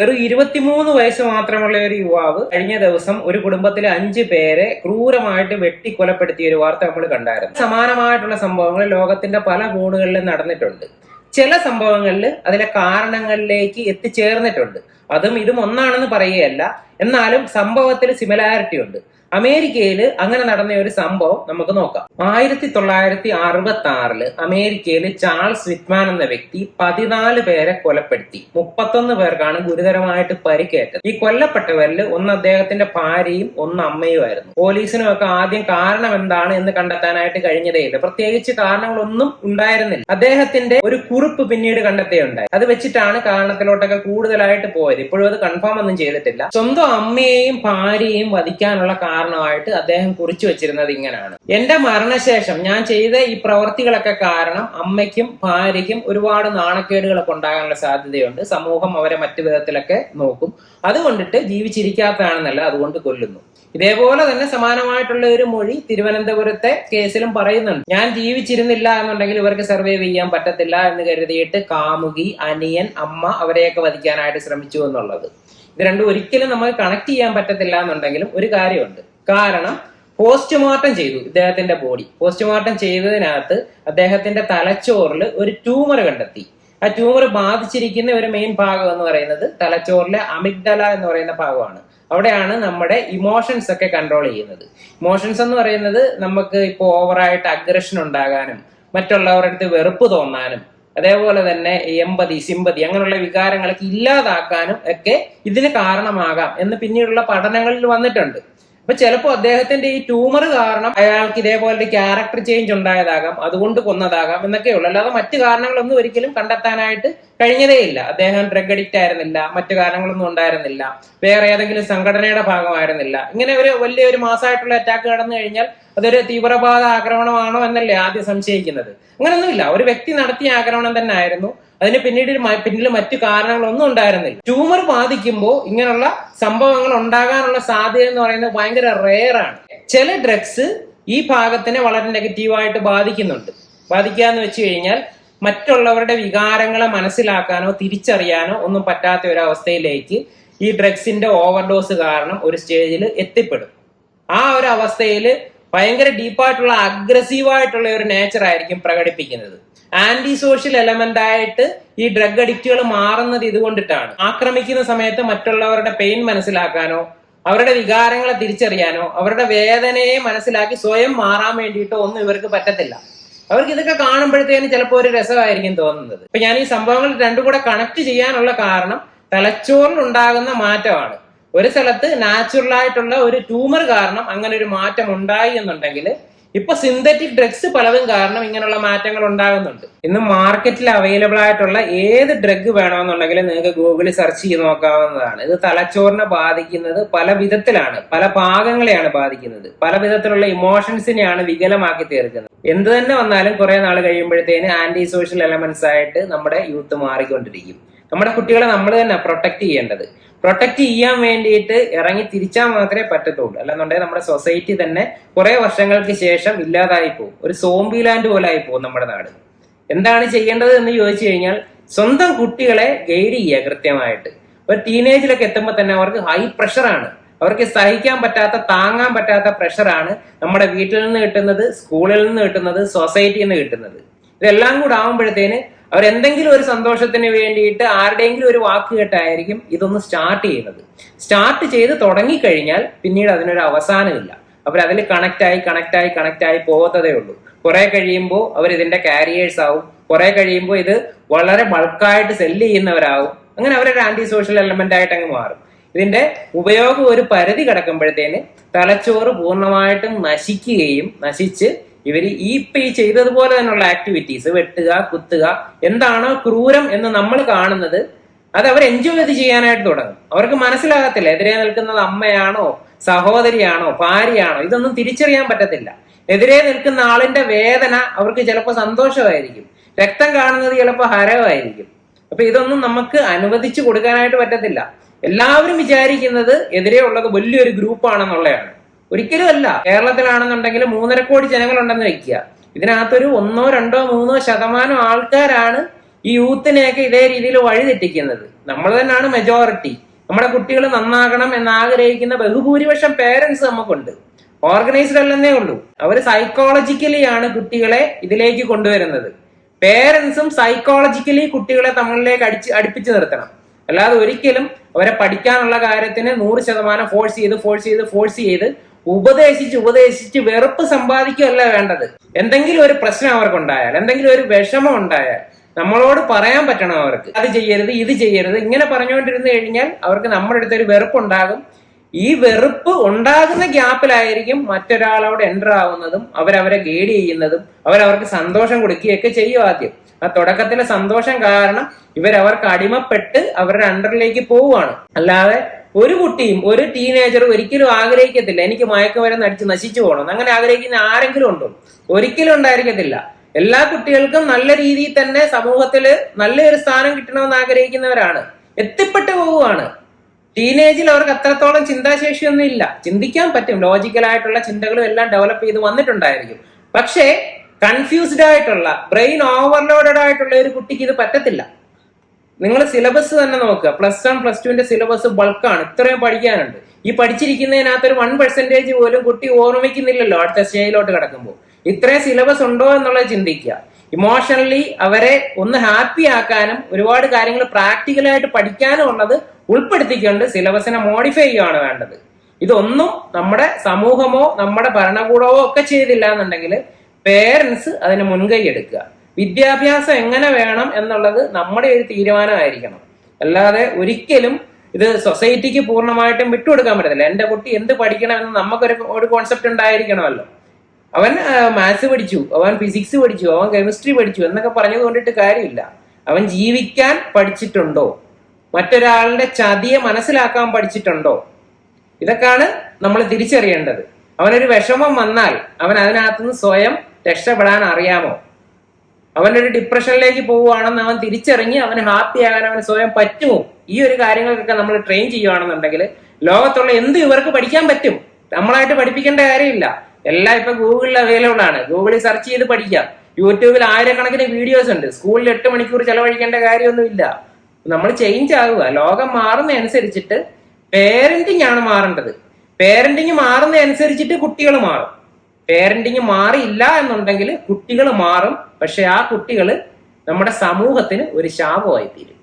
വെറും ഇരുപത്തിമൂന്ന് വയസ്സ് മാത്രമുള്ള ഒരു യുവാവ് കഴിഞ്ഞ ദിവസം ഒരു കുടുംബത്തിലെ അഞ്ച് പേരെ ക്രൂരമായിട്ട് വെട്ടിക്കൊലപ്പെടുത്തിയ ഒരു വാർത്ത നമ്മൾ കണ്ടായിരുന്നു. സമാനമായിട്ടുള്ള സംഭവങ്ങൾ ലോകത്തിന്റെ പല കോണുകളിലും നടന്നിട്ടുണ്ട്. ചില സംഭവങ്ങളിൽ അതിലെ കാരണങ്ങളിലേക്ക് എത്തിച്ചേർന്നിട്ടുണ്ട്. അതും ഇതും ഒന്നാണെന്ന് പറയുകയല്ല. എന്നാലും സംഭവത്തിൽ സിമിലാരിറ്റി ഉണ്ട്. അമേരിക്കയിൽ അങ്ങനെ നടന്ന ഒരു സംഭവം നമുക്ക് നോക്കാം. ആയിരത്തി തൊള്ളായിരത്തി അറുപത്തി ആറിൽ അമേരിക്കയിൽ ചാൾസ് വിറ്റ്മാൻ എന്ന വ്യക്തി പതിനാല് പേരെ കൊലപ്പെടുത്തി. മുപ്പത്തൊന്ന് പേർക്കാണ് ഗുരുതരമായിട്ട് പരിക്കേറ്റത്. ഈ കൊല്ലപ്പെട്ടവരിൽ ഒന്ന് അദ്ദേഹത്തിന്റെ ഭാര്യയും ഒന്ന് അമ്മയുമായിരുന്നു. പോലീസിനും ഒക്കെ ആദ്യം കാരണം എന്താണ് എന്ന് കണ്ടെത്താനായിട്ട് കഴിഞ്ഞതേയില്ല. പ്രത്യേകിച്ച് കാരണങ്ങളൊന്നും ഉണ്ടായിരുന്നില്ല. അദ്ദേഹത്തിന്റെ ഒരു കുറിപ്പ് പിന്നീട് കണ്ടെത്തുകയുണ്ടായി അത് വെച്ചിട്ടാണ് കാരണത്തിലോട്ടൊക്കെ കൂടുതലായിട്ട് പോയത്. ഇപ്പോഴും അത് കൺഫേം ഒന്നും ചെയ്തിട്ടില്ല. സ്വന്തം അമ്മയെയും ഭാര്യയെയും വധിക്കാനുള്ള കാരണമായിട്ട് അദ്ദേഹം കുറിച്ചു വെച്ചിരുന്നത് ഇങ്ങനെയാണ് എന്റെ മരണശേഷം ഞാൻ ചെയ്ത ഈ പ്രവർത്തികളൊക്കെ കാരണം അമ്മയ്ക്കും ഭാര്യയ്ക്കും ഒരുപാട് നാണക്കേടുകളൊക്കെ ഉണ്ടാകാനുള്ള സാധ്യതയുണ്ട്. സമൂഹം അവരെ മറ്റു വിധത്തിലൊക്കെ നോക്കും. അതുകൊണ്ടിട്ട് ജീവിച്ചിരിക്കാത്തതാണെന്നല്ല അതുകൊണ്ട് കൊല്ലുന്നു. ഇതേപോലെ തന്നെ സമാനമായിട്ടുള്ള ഒരു മൊഴി തിരുവനന്തപുരത്തെ കേസിലും പറയുന്നുണ്ട്. ഞാൻ ജീവിച്ചിരുന്നില്ല എന്നുണ്ടെങ്കിൽ ഇവർക്ക് സർവേ ചെയ്യാൻ പറ്റത്തില്ല എന്ന് കരുതിയിട്ട് കാമുകി അനിയൻ അമ്മ അവരെയൊക്കെ വധിക്കാനായിട്ട് ശ്രമിച്ചു എന്നുള്ളത്. ഇത് രണ്ടും ഒരിക്കലും നമുക്ക് കണക്ട് ചെയ്യാൻ പറ്റത്തില്ല എന്നുണ്ടെങ്കിലും ഒരു കാര്യമുണ്ട്. കാരണം പോസ്റ്റ്മോർട്ടം ചെയ്തു ഇദ്ദേഹത്തിന്റെ ബോഡി. പോസ്റ്റ്മോർട്ടം ചെയ്തതിനകത്ത് അദ്ദേഹത്തിന്റെ തലച്ചോറിൽ ഒരു ട്യൂമർ കണ്ടെത്തി. ആ ട്യൂമർ ബാധിച്ചിരിക്കുന്ന ഒരു മെയിൻ ഭാഗം എന്ന് പറയുന്നത് തലച്ചോറിലെ അമിഗ്ഡല എന്ന് പറയുന്ന ഭാഗമാണ്. അവിടെയാണ് നമ്മുടെ ഇമോഷൻസ് ഒക്കെ കൺട്രോൾ ചെയ്യുന്നത്. ഇമോഷൻസ് എന്ന് പറയുന്നത് നമുക്ക് ഇപ്പോൾ ഓവറായിട്ട് അഗ്രഷൻ ഉണ്ടാകാനും മറ്റുള്ളവരുടെ അടുത്ത് വെറുപ്പ് തോന്നാനും അതേപോലെ തന്നെ എമ്പതി സിമ്പതി അങ്ങനെയുള്ള വികാരങ്ങളൊക്കെ ഇല്ലാതാക്കാനും ഒക്കെ ഇതിന് കാരണമാകാം എന്ന് പിന്നീടുള്ള പഠനങ്ങളിൽ വന്നിട്ടുണ്ട്. അപ്പൊ ചിലപ്പോൾ അദ്ദേഹത്തിന്റെ ഈ ട്യൂമർ കാരണം അയാൾക്ക് ഇതേപോലെ ക്യാരക്ടർ ചേഞ്ച് ഉണ്ടായതാകാം അതുകൊണ്ട് കൊന്നതാകാം എന്നൊക്കെയുള്ളൂ അല്ലാതെ മറ്റു കാരണങ്ങളൊന്നും ഒരിക്കലും കണ്ടെത്താനായിട്ട് കഴിഞ്ഞതേയില്ല അദ്ദേഹം ഡ്രഗ് അഡിക്റ്റ് ആയിരുന്നില്ല മറ്റു കാരണങ്ങളൊന്നും ഉണ്ടായിരുന്നില്ല വേറെ ഏതെങ്കിലും സംഘടനയുടെ ഭാഗമായിരുന്നില്ല. ഇങ്ങനെ ഒരു വലിയൊരു മാസമായിട്ടുള്ള അറ്റാക്ക് കടന്നു കഴിഞ്ഞാൽ അതൊരു തീവ്രവാദ ആക്രമണമാണോ എന്നല്ലേ ആദ്യം സംശയിക്കുന്നത്. അങ്ങനെയൊന്നുമില്ല ഒരു വ്യക്തി നടത്തിയ ആക്രമണം തന്നെ ആയിരുന്നു അതിന് പിന്നീട് പിന്നിൽ മറ്റു കാരണങ്ങളൊന്നും ഉണ്ടായിരുന്നില്ല. ട്യൂമർ ബാധിക്കുമ്പോൾ ഇങ്ങനെയുള്ള സംഭവങ്ങൾ ഉണ്ടാകാനുള്ള സാധ്യത എന്ന് പറയുന്നത് ഭയങ്കര ആണ്. ചില ഡ്രഗ്സ് ഈ ഭാഗത്തിനെ വളരെ നെഗറ്റീവായിട്ട് ബാധിക്കുന്നുണ്ട്. ബാധിക്കാന്ന് വെച്ച് കഴിഞ്ഞാൽ മറ്റുള്ളവരുടെ വികാരങ്ങളെ മനസ്സിലാക്കാനോ തിരിച്ചറിയാനോ ഒന്നും പറ്റാത്ത ഒരു അവസ്ഥയിലേക്ക് ഈ ഡ്രഗ്സിന്റെ ഓവർഡോസ് കാരണം ഒരു സ്റ്റേജിൽ എത്തിപ്പെടും. ആ ഒരു അവസ്ഥയിൽ ഭയങ്കര ഡീപ്പായിട്ടുള്ള അഗ്രസീവായിട്ടുള്ള ഒരു നേച്ചർ ആയിരിക്കും പ്രകടിപ്പിക്കുന്നത്. ആന്റി സോഷ്യൽ എലമെന്റ് ആയിട്ട് ഈ ഡ്രഗ് അഡിക്റ്റുകൾ മാറുന്നത് ഇതുകൊണ്ടിട്ടാണ്. ആക്രമിക്കുന്ന സമയത്ത് മറ്റുള്ളവരുടെ പെയിൻ മനസ്സിലാക്കാനോ അവരുടെ വികാരങ്ങളെ തിരിച്ചറിയാനോ അവരുടെ വേദനയെ മനസ്സിലാക്കി സ്വയം മാറാൻ വേണ്ടിയിട്ടോ ഒന്നും ഇവർക്ക് പറ്റത്തില്ല. അവർക്ക് ഇതൊക്കെ കാണുമ്പോഴത്തേന് ചിലപ്പോൾ ഒരു രസമായിരിക്കും തോന്നുന്നത്. ഇപ്പൊ ഞാൻ ഈ സംഭവങ്ങൾ രണ്ടും കൂടെ കണക്ട് ചെയ്യാനുള്ള കാരണം തലച്ചോറിൽ ഉണ്ടാകുന്ന മാറ്റമാണ്. ഒരു സ്ഥലത്ത് നാച്ചുറൽ ആയിട്ടുള്ള ഒരു ട്യൂമർ കാരണം അങ്ങനെ ഒരു മാറ്റം ഉണ്ടായി എന്നുണ്ടെങ്കിൽ ഇപ്പൊ സിന്തറ്റിക് ഡ്രഗ്സ് പലതും കാരണം ഇങ്ങനെയുള്ള മാറ്റങ്ങൾ ഉണ്ടാകുന്നുണ്ട്. ഇന്ന് മാർക്കറ്റിൽ അവൈലബിൾ ആയിട്ടുള്ള ഏത് ഡ്രഗ് വേണമെന്നുണ്ടെങ്കിലും നിങ്ങൾക്ക് ഗൂഗിളിൽ സെർച്ച് ചെയ്ത് നോക്കാവുന്നതാണ്. ഇത് തലച്ചോറിനെ ബാധിക്കുന്നത് പല വിധത്തിലാണ് പല ഭാഗങ്ങളെയാണ് ബാധിക്കുന്നത്. പല വിധത്തിലുള്ള ഇമോഷൻസിനെയാണ് വികലമാക്കി തീർക്കുന്നത്. എന്ത് തന്നെ വന്നാലും കുറെ നാൾ കഴിയുമ്പോഴത്തേന് ആന്റി സോഷ്യൽ എലമെന്റ്സ് ആയിട്ട് നമ്മുടെ യൂത്ത് മാറിക്കൊണ്ടിരിക്കും. നമ്മുടെ കുട്ടികളെ നമ്മൾ തന്നെ പ്രൊട്ടക്ട് ചെയ്യേണ്ടത്. പ്രൊട്ടക്ട് ചെയ്യാൻ വേണ്ടിയിട്ട് ഇറങ്ങി തിരിച്ചാൽ മാത്രമേ പറ്റത്തുള്ളൂ. അല്ലെന്നുണ്ടെങ്കിൽ നമ്മുടെ സൊസൈറ്റി തന്നെ കുറെ വർഷങ്ങൾക്ക് ശേഷം ഇല്ലാതായി പോകും. ഒരു സോംബി ലാൻഡ് പോലെ ആയി പോകും നമ്മുടെ നാട്. എന്താണ് ചെയ്യേണ്ടത് എന്ന് ചോദിച്ചു കഴിഞ്ഞാൽ സ്വന്തം കുട്ടികളെ ഗൈഡ് ചെയ്യുക കൃത്യമായിട്ട്. ഒരു ടീനേജിലൊക്കെ എത്തുമ്പോൾ തന്നെ അവർക്ക് ഹൈ പ്രഷറാണ്. അവർക്ക് സഹിക്കാൻ പറ്റാത്ത താങ്ങാൻ പറ്റാത്ത പ്രഷറാണ് നമ്മുടെ വീട്ടിൽ നിന്ന് കിട്ടുന്നത് സ്കൂളിൽ നിന്ന് കിട്ടുന്നത് സൊസൈറ്റിയിൽ നിന്ന് കിട്ടുന്നത്. ഇതെല്ലാം കൂടെ ആകുമ്പോഴത്തേന് അവരെന്തെങ്കിലും ഒരു സന്തോഷത്തിന് വേണ്ടിയിട്ട് ആരുടെയെങ്കിലും ഒരു വാക്ക് കേട്ടായിരിക്കും ഇതൊന്ന് സ്റ്റാർട്ട് ചെയ്യുന്നത്. സ്റ്റാർട്ട് ചെയ്ത് തുടങ്ങിക്കഴിഞ്ഞാൽ പിന്നീട് അതിനൊരു അവസാനമില്ല. അതിൽ കണക്റ്റായി കണക്റ്റായി ആയി പോകത്തതേ ഉള്ളൂ. കുറെ കഴിയുമ്പോൾ അവർ ഇതിന്റെ കാരിയേഴ്സ് ആവും. കുറെ കഴിയുമ്പോൾ ഇത് വളരെ ബൾക്കായിട്ട് സെല്ല് ചെയ്യുന്നവരാവും. അങ്ങനെ അവരൊരു ആന്റി സോഷ്യൽ എലമെന്റ് ആയിട്ട് അങ്ങ് മാറും. ഇതിന്റെ ഉപയോഗം ഒരു പരിധി കിടക്കുമ്പോഴത്തേന് തലച്ചോറ് പൂർണമായിട്ടും നശിക്കുകയും നശിച്ച് ഇവർ ഈ ഇപ്പൊ ഈ ചെയ്തതുപോലെ തന്നെയുള്ള ആക്ടിവിറ്റീസ് വെട്ടുക കുത്തുക എന്താണോ ക്രൂരം എന്ന് നമ്മൾ കാണുന്നത് അത് അവർ എൻജോയ് ചെയ്ത് ചെയ്യാനായിട്ട് തുടങ്ങും. അവർക്ക് മനസ്സിലാകത്തില്ല എതിരെ നിൽക്കുന്നത് അമ്മയാണോ സഹോദരിയാണോ ഭാര്യയാണോ ഇതൊന്നും തിരിച്ചറിയാൻ പറ്റത്തില്ല. എതിരെ നിൽക്കുന്ന ആളിന്റെ വേദന അവർക്ക് ചിലപ്പോൾ സന്തോഷമായിരിക്കും. രക്തം കാണുന്നത് ചിലപ്പോൾ ഹരവായിരിക്കും അപ്പൊ ഇതൊന്നും നമുക്ക് അനുവദിച്ചു കൊടുക്കാനായിട്ട് പറ്റത്തില്ല. എല്ലാവരും വിചാരിക്കുന്നത് എതിരെ ഉള്ളത് വലിയൊരു ഗ്രൂപ്പാണെന്നുള്ളതാണ് ഒരിക്കലും അല്ല കേരളത്തിലാണെന്നുണ്ടെങ്കിൽ മൂന്നര കോടി ജനങ്ങളുണ്ടെന്ന് വെക്കുക. ഇതിനകത്തൊരു ഒന്നോ രണ്ടോ മൂന്നോ ശതമാനം ആൾക്കാരാണ് ഈ യൂത്തിനെയൊക്കെ ഇതേ രീതിയിൽ വഴിതെറ്റിക്കുന്നത് നമ്മൾ തന്നെയാണ് മെജോറിറ്റി നമ്മുടെ കുട്ടികൾ നന്നാകണം എന്ന് ആഗ്രഹിക്കുന്ന ബഹുഭൂരിപക്ഷം പേരൻസ് നമുക്കുണ്ട്. ഓർഗനൈസ്ഡ് അല്ലെന്നേ ഉള്ളൂ. അവർ സൈക്കോളജിക്കലി ആണ് കുട്ടികളെ ഇതിലേക്ക് കൊണ്ടുവരുന്നത്. പേരൻസും സൈക്കോളജിക്കലി കുട്ടികളെ തമ്മിലേക്ക് അടിച്ച് അടുപ്പിച്ചു നിർത്തണം. അല്ലാതെ ഒരിക്കലും അവരെ പഠിക്കാനുള്ള കാര്യത്തിന് നൂറ് ശതമാനം ഫോഴ്സ് ചെയ്ത് ഫോഴ്സ് ചെയ്ത് ഫോഴ്സ് ചെയ്ത് ഉപദേശിച്ച് ഉപദേശിച്ച് വെറുപ്പ് സമ്പാദിക്കുകയല്ല വേണ്ടത്. എന്തെങ്കിലും ഒരു പ്രശ്നം അവർക്കുണ്ടായാൽ എന്തെങ്കിലും ഒരു വിഷമം ഉണ്ടായാൽ നമ്മളോട് പറയാൻ പറ്റണം അവർക്ക്. അത് ചെയ്യരുത് ഇത് ചെയ്യരുത്. ഇങ്ങനെ പറഞ്ഞുകൊണ്ടിരുന്നു കഴിഞ്ഞാൽ അവർക്ക് നമ്മുടെ അടുത്തൊരു വെറുപ്പുണ്ടാകും. ഈ വെറുപ്പ് ഉണ്ടാകുന്ന ഗ്യാപ്പിലായിരിക്കും മറ്റൊരാളോട് എന്റർ ആവുന്നതും അവരവരെ ഗൈഡ് ചെയ്യുന്നതും അവരവർക്ക് സന്തോഷം കൊടുക്കുകയൊക്കെ ചെയ്യും ആദ്യം. ആ തുടക്കത്തിലെ സന്തോഷം കാരണം ഇവരവർക്ക് അടിമപ്പെട്ട് അവരുടെ അണ്ടറിലേക്ക് പോവുകയാണ്. അല്ലാതെ ഒരു കുട്ടിയും ഒരു ടീനേജറും ഒരിക്കലും ആഗ്രഹിക്കത്തില്ല. എനിക്ക് മയക്കുമരുന്ന് അടിച്ച് നശിച്ചു പോകണം. അങ്ങനെ ആഗ്രഹിക്കുന്ന ആരെങ്കിലും ഉണ്ടോ? ഒരിക്കലും ഉണ്ടായിരിക്കത്തില്ല. എല്ലാ കുട്ടികൾക്കും നല്ല രീതിയിൽ തന്നെ സമൂഹത്തിൽ നല്ലൊരു സ്ഥാനം കിട്ടണമെന്ന് ആഗ്രഹിക്കുന്നവരാണ്. എത്തിപ്പെട്ടു പോവുകയാണ്. ടീനേജിൽ അവർക്ക് അത്രത്തോളം ചിന്താശേഷിയൊന്നും ഇല്ല. ചിന്തിക്കാൻ പറ്റും. ലോജിക്കലായിട്ടുള്ള ചിന്തകളും എല്ലാം ഡെവലപ്പ് ചെയ്ത് വന്നിട്ടുണ്ടായിരിക്കും. പക്ഷേ കൺഫ്യൂസ്ഡ് ആയിട്ടുള്ള ബ്രെയിൻ ഓവർലോഡഡ് ആയിട്ടുള്ള ഒരു കുട്ടിക്ക് ഇത് പറ്റത്തില്ല. നിങ്ങൾ സിലബസ് തന്നെ നോക്കുക. പ്ലസ് വൺ പ്ലസ് ടുവിന്റെ സിലബസ് ബൾക്കാണ്. ഇത്രയും പഠിക്കാനുണ്ട്. ഈ പഠിച്ചിരിക്കുന്നതിനകത്ത് ഒരു വൺ പെർസെന്റേജ് പോലും കുട്ടി ഓർമ്മിക്കുന്നില്ലല്ലോ അടുത്ത സ്റ്റേജിലോട്ട് കിടക്കുമ്പോൾ. ഇത്രയും സിലബസ് ഉണ്ടോ എന്നുള്ളത് ചിന്തിക്കുക. ഇമോഷണലി അവരെ ഒന്ന് ഹാപ്പി ആക്കാനും ഒരുപാട് കാര്യങ്ങൾ പ്രാക്ടിക്കലായിട്ട് പഠിക്കാനും ഉള്ളത് ഉൾപ്പെടുത്തിക്കൊണ്ട് സിലബസിനെ മോഡിഫൈ ചെയ്യുകയാണ് വേണ്ടത്. ഇതൊന്നും നമ്മുടെ സമൂഹമോ നമ്മുടെ ഭരണകൂടമോ ഒക്കെ ചെയ്തില്ല എന്നുണ്ടെങ്കിൽ പേരൻസ് അതിന് മുൻകൈ എടുക്കുക. വിദ്യാഭ്യാസം എങ്ങനെ വേണം എന്നുള്ളത് നമ്മുടെ ഒരു തീരുമാനമായിരിക്കണം. അല്ലാതെ ഒരിക്കലും ഇത് സൊസൈറ്റിക്ക് പൂർണമായിട്ടും വിട്ടുകൊടുക്കാൻ പറ്റത്തില്ല. എന്റെ കുട്ടി എന്ത് പഠിക്കണം പഠിക്കണമെന്ന് നമുക്കൊരു ഒരു കോൺസെപ്റ്റ് ഉണ്ടായിരിക്കണമല്ലോ. അവൻ മാത്സ് പഠിച്ചു അവൻ ഫിസിക്സ് പഠിച്ചു അവൻ കെമിസ്ട്രി പഠിച്ചു എന്നൊക്കെ പറഞ്ഞത് കൊണ്ടിട്ട് കാര്യമില്ല. അവൻ ജീവിക്കാൻ പഠിച്ചിട്ടുണ്ടോ? മറ്റൊരാളുടെ ചതിയെ മനസ്സിലാക്കാൻ പഠിച്ചിട്ടുണ്ടോ? ഇതൊക്കെയാണ് നമ്മൾ തിരിച്ചറിയേണ്ടത്. അവനൊരു വിഷമം വന്നാൽ അവൻ അതിനകത്തുനിന്ന് സ്വയം രക്ഷപ്പെടാൻ അറിയാമോ അവനൊരു ഡിപ്രഷനിലേക്ക് പോവുകയാണെന്ന് അവൻ തിരിച്ചറിഞ്ഞ് അവന് ഹാപ്പി ആകാൻ അവന് സ്വയം പറ്റുമോ? ഈ ഒരു കാര്യങ്ങൾക്കൊക്കെ നമ്മൾ ട്രെയിൻ ചെയ്യുകയാണെന്നുണ്ടെങ്കിൽ ലോകത്തുള്ള എന്ത് ഇവർക്ക് പഠിക്കാൻ പറ്റും? നമ്മളായിട്ട് പഠിപ്പിക്കേണ്ട കാര്യമില്ല. എല്ലാം ഇപ്പൊ ഗൂഗിളിൽ അവൈലബിൾ ആണ്. ഗൂഗിളിൽ സെർച്ച് ചെയ്ത് പഠിക്കാം. യൂട്യൂബിൽ ആയിരക്കണക്കിന് വീഡിയോസ് ഉണ്ട്. സ്കൂളിൽ എട്ട് മണിക്കൂർ ചെലവഴിക്കേണ്ട കാര്യമൊന്നുമില്ല. നമ്മൾ ചേഞ്ച് ആകുക ലോകം മാറുന്നതനുസരിച്ചിട്ട് പേരന്റിങ് ആണ് മാറേണ്ടത്. പേരന്റിങ് മാറുന്നതനുസരിച്ചിട്ട് കുട്ടികൾ മാറും. പേരന്റിങ് മാറിയില്ല എന്നുണ്ടെങ്കിൽ കുട്ടികൾ മാറും. പക്ഷെ ആ കുട്ടികൾ നമ്മുടെ സമൂഹത്തിന് ഒരു ശാപമായി തീരും